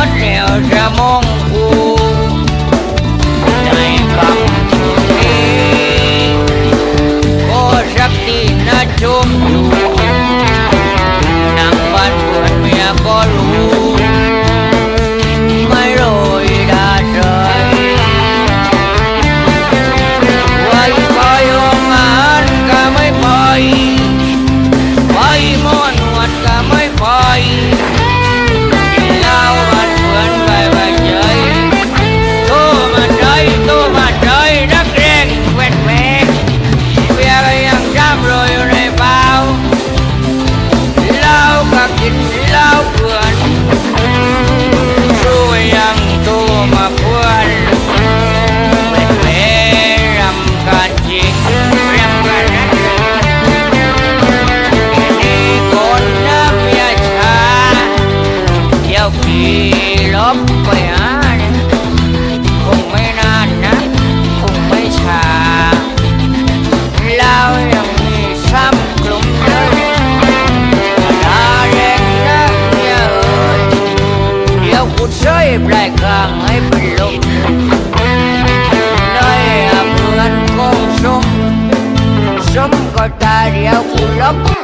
mất nghèo ra mô แล้วกูใช้ปลายคางให้เป็นลมในเหมือนกองชมชมก็ตาเดียวกูลับ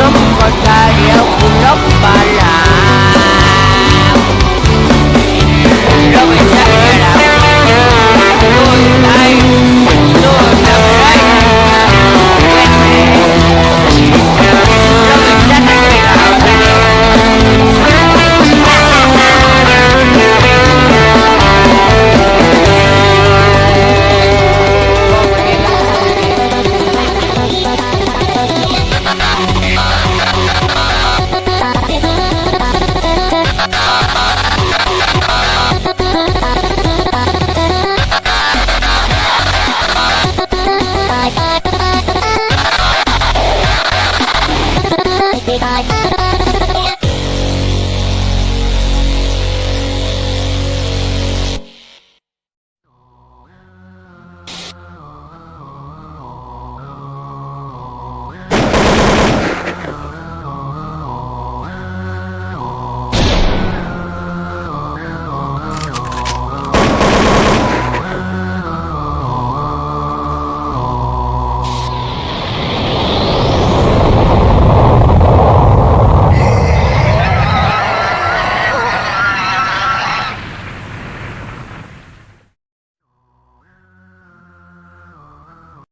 สมกฎเดียวคุณลบบาลา